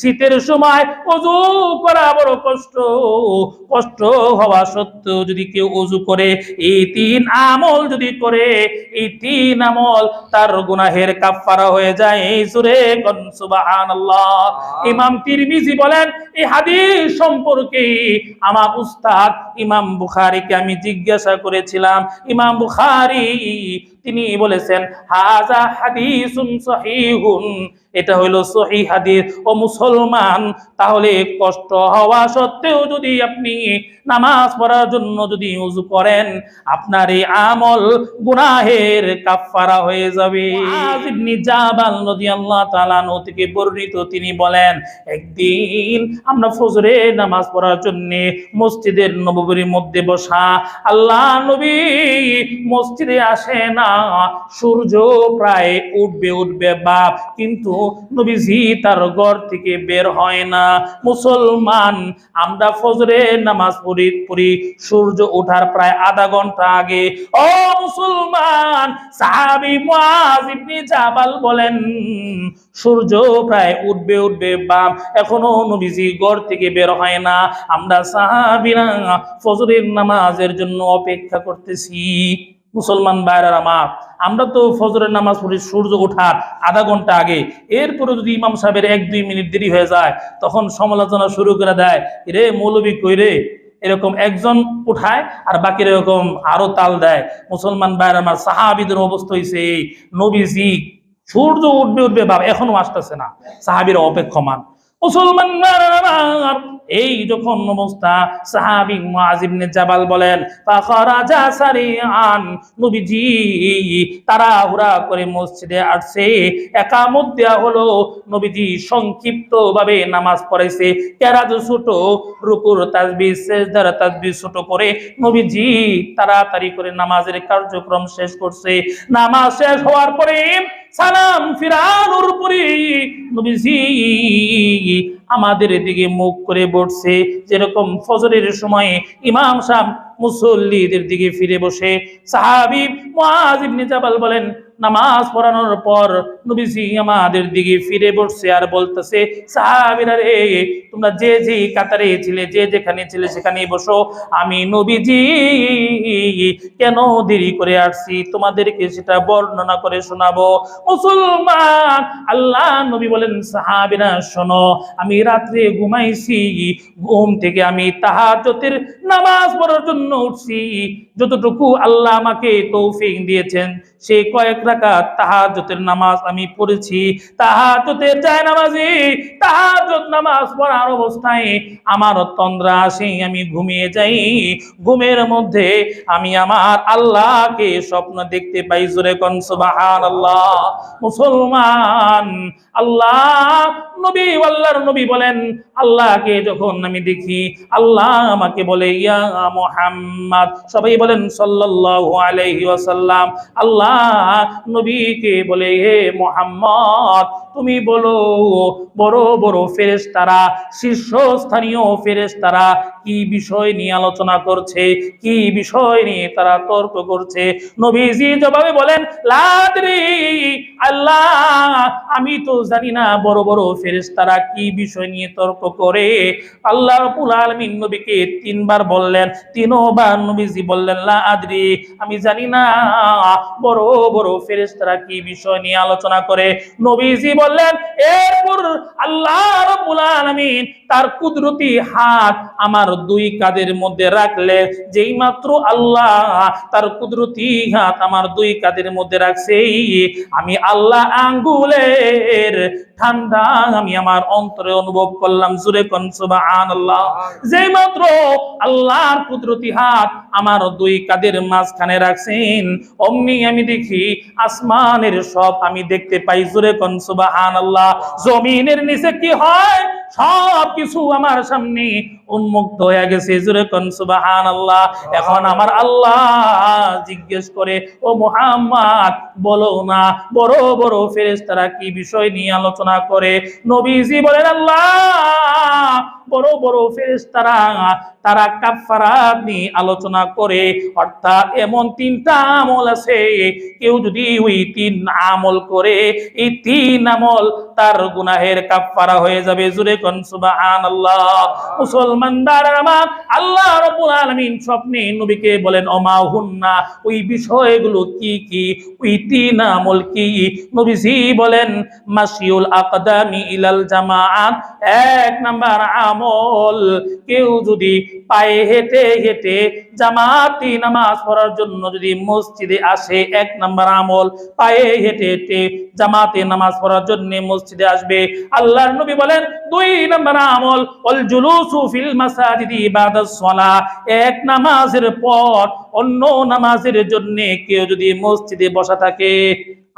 শীতের সময় অজু করা বড় কষ্ট। কষ্ট হওয়া সত্ত্বেও যদি কেউ অজু করে এই তিন আমল যদি করে এই তিন আমল তার গুনাহের কাফফারা হয়ে যায়। এই সুরে সুবহানাল্লাহ। ইমাম তিরমিজি বলেন এই হাদিস সম্পর্কে আমার উস্তাদ ইমাম বুখারীকে আমি জিজ্ঞাসা করেছিলাম ইমাম বুখারী তিনি বলেছেন, হাজা হাদিসুন সহিহুন। এটা হইল সহি হাদিস। ও মুসলমান, তাহলে কষ্ট হওয়া সত্ত্বেও যদি আপনি নামাজ পড়ার জন্য যদি উজু করেন, আপনার এই আমল গুনাহের কাফফারা হয়ে যাবে। জাবাল রাদিয়াল্লাহু তাআলা থেকে বর্ণিত তিনি বলেন, একদিন আমরা ফজরে নামাজ পড়ার জন্য মসজিদের নববীর মধ্যে বসা, আল্লাহ নবী মসজিদে আসে না সূর্য প্রায় উঠবে উঠবে বাপ কিন্তু নবীজি তার ঘর থেকে বের হয় না। মুসলমান, আমরা ফজরে নামাজ পড়ি পড়ি সূর্য ওঠার প্রায় আধা ঘণ্টা আগে। ও মুসলমান, সাহাবী ইবনে জাবাল বলেন, সূর্য প্রায় উঠবে উঠবে বাপ এখনও নবীজি ঘর থেকে বের হয় না। আমরা সাহাবীরা ফজরের নামাজের জন্য অপেক্ষা করতেছি। মুসলমান ভাইরা আমার, আমরা তো ফজরের নামাজ পড়ি সূর্য ওঠার আধা ঘণ্টা আগে। এরপরে যদি ইমাম সাহেবের এক দুই মিনিট দেরি হয়ে যায়, তখন সমালোচনা শুরু করে দেয় রে মৌলবী কই রে? এরকম একজন উঠায় আর বাকির এরকম আরও তাল দেয়। মুসলমান ভাইয়ের আমার, সাহাবিদের অবস্থা হয়েছে এই। নবীজি সূর্য উঠবে উঠবে বাবা এখনও আসতেছে না। সাহাবিরা অপেক্ষমান। মুসলমান ভাইয়েরা আমার, এই যখন অবস্থা জাবাল বলেন ফাখরাজা সারিআন নবীজি তাড়াহুড়া করে মসজিদে আসছে। হলো নবীজি সংক্ষিপ্ত ভাবে নামাজ পড়াইছে। কেরাত ছোট রুকুর তাসবিহ সেজদার ছোট করে নবীজি তাড়াতাড়ি করে নামাজের কার্যক্রম শেষ করছে। নামাজ শেষ হওয়ার পরে সালাম ফিরানোর পরে নবীজি আমাদের দিকে মুখ করে বসছে। যেরকম ফজরের সময়ে ইমাম সাহেব মুসল্লিদের দিকে ফিরে বসে, সাহাবি ইবনে জাবাল বলেন, নামাজ পড়ানোর পর নবীজি আমাদের দিকে ফিরে বসছে আর বলতেছে, সাহাবিরা রে, তোমরা যে যে কাতারে ছিলে, যে যেখানে ছিলে সেখানেই বসো। আমি নবীজি কেন দেরি করে আসছি? তোমাদেরকে সেটা বর্ণনা করে শোনাবো। মুসলমান, আল্লাহ নবী বলেন সাহাবিনা শোনো আমি রাত্রে ঘুমাইছি ঘুম থেকে আমি তাহা নামাজ পড়ার জন্য উঠছি। যতটুকু আল্লাহ আমাকে তৌফিক দিয়েছেন, সে কয়েক রাকাত তাহাজ্জুদের নামাজ আমি পড়েছি। তাহাজ্জুদের যায় নামাজি তাহাজ্জুদ নামাজ পড়ার অবস্থায় আমার তন্দ্রা আসে, আমি ঘুমিয়ে যাই। ঘুমের মধ্যে আমি আমার আল্লাহকে স্বপ্ন দেখতে পাই, জোরে কোন সুবহানাল্লাহ। মুসলমান, আল্লাহ নবী, আল্লাহর নবী বলেন আল্লাহকে যখন আমি দেখি, আল্লাহ আমাকে বলে, ইয়া মোহাম্মদ। সবাই বলেন, সাল্লাল্লাহু আলাইহি ওয়াসাল্লাম। আল্লাহ নবীকে বলে, হে মোহাম্মদ, তুমি বলো বড় বড় ফেরেশতারা, শীর্ষস্থানীয় ফেরেশতারা কি বিষয় নিয়ে আলোচনা করছে, কি বিষয় নিয়ে তারা তর্ক করছে? নবীজি জবাবে বলেন, লাদরি, আল্লাহ, আমি তো জানি না বড় বড় ফেরেশতারা কি বিষয় নিয়ে তর্ক করে। আল্লাহ রাব্বুল আলামিন নবীকে তিনবার বললেন, তিনবার নবীজি বললেন লা আদরি আমি জানি না বড় বড় ফেরেশতারা কি বিষয় নিয়ে আলোচনা করে। নবীজি বললেন, এরপর আল্লাহ রাব্বুল আলামিন তার কুদরতি হাত আমার দুই কাদের মধ্যে রাখলে, যেই মাত্র আল্লাহ তার কুদরতি হাত আমার দুই কাদের মধ্যে রাখছে, আমি আল্লাহ আঙ্গুলের ঠান্ডা, আমি আমার অন্তরে অনুভব করলাম, জুরে আন আল্লাহ যেই মাত্র আল্লাহর কুদরতি হাত আমার দুই কাদের মাঝখানে রাখছেন, অমনি আমি দেখি আসমানের সব আমি দেখতে পাই, জুরে আন আল্লাহ জমিনের নিচে কি হয়? সব কিছু আমার সামনে উন্মুক্ত হয়ে গেছে। জুরে কোন সুবহানাল্লাহ। এখন আমার আল্লাহ জিজ্ঞেস করে, ও মুহাম্মদ, বলো না, বড় বড় ফেরেশতারা কি বিষয় নিয়ে আলোচনা করে? নবীজি বলেন, আল্লাহ, বড় বড় ফেরেশতারা, তারা কাফারাত নিয়ে আলোচনা করে। অর্থাৎ এমন তিনটা আমল আছে। কেউ যদি ওই তিন আমল করে, এই তিন আমল তার গুনাহের কাফারা হয়ে যাবে। জুরে কোন সুবহানাল্লাহ। আল্লাহ রাব্বুল আলামিন স্বপ্নে নবীকে বলেন অমা হুন্না ওই বিষয়গুলো কি কি? ওই তিন আমল কি? নবীজি বলেন, মাসিউল আকদামি ইলাল জামাআত এক নাম্বার আমল। কেউ যদি পায়ে হেঁটে হেঁটে জামাতি নামাজ পড়ার জন্য যদি মসজিদে আসে, এক নাম্বার আমল। পায়ে হেঁটে হেঁটে জামাতে নামাজ পড়ার জন্য মসজিদে আসবে। আল্লাহর নবী বলেন, দুই নাম্বার আমল, ওয়াল জুলুসু এক নামাজের পর অন্য নামাজের জন্য কেউ যদি মসজিদে বসা থাকে,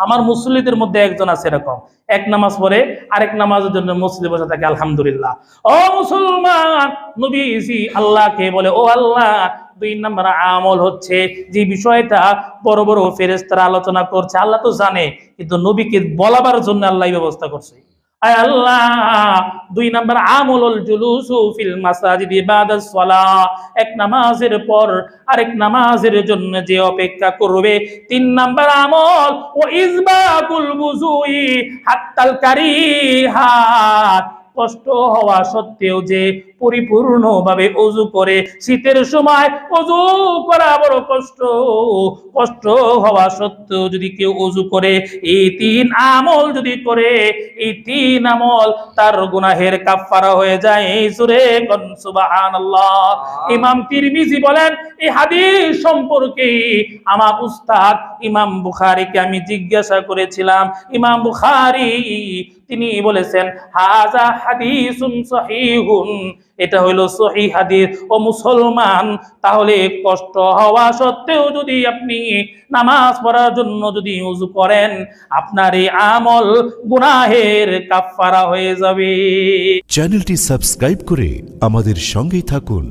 আমার মুসল্লিদের মধ্যে একজন আছে এরকম। এক নামাজ পড়ে আরেক নামাজের জন্য মসজিদে বসে থাকে, আলহামদুলিল্লাহ। ও মুসলমান, নবীজি আল্লাহকে বলে, ও আল্লাহ, দুই নম্বর আমল হচ্ছে যে বিষয়টা বড় বড় ফেরেস্তারা আলোচনা করছে, আল্লাহ তো জানে, কিন্তু নবীকে বলাবার জন্য আল্লাহ ব্যবস্থা করছে। আয় আল্লাহ, দুই নাম্বার আমলুল ফিল মাসাজিদ ইবাদাস সালাহ। এক নামাজের পর আরেক নামাজের জন্য যে অপেক্ষা করবে, তিন নাম্বার আমল ও ইসবাকুল বুজুই হাত্তাল কারিহাত কষ্ট হওয়া সত্ত্বেও যে পরিপূর্ণভাবে অজু করে শীতের সময় অজু করা বড় কষ্ট। কষ্ট হওয়া সত্ত্বেও যদি কেউ অজু করে এই তিন আমল যদি করে এই তিন আমল তার গুনাহের কাফফারা হয়ে যায়। এই সুরে সুবহানাল্লাহ। ইমাম তিরমিজি বলেন এই হাদিস সম্পর্কে আমার উস্তাদ ইমাম বুখারীকে আমি জিজ্ঞাসা করেছিলাম ইমাম বুখারী তিনি বলেছেন, হাজা হাদিসুন সহিহুন। এটা হইল সহি হাদিস। ও মুসলমান, তাহলে কষ্ট হওয়া সত্ত্বেও যদি আপনি নামাজ পড়ার জন্য যদি উজু করেন, আপনার এই আমল গুনাহের কাফফারা হয়ে যাবে। চ্যানেলটি সাবস্ক্রাইব করে আমাদের সঙ্গেই থাকুন।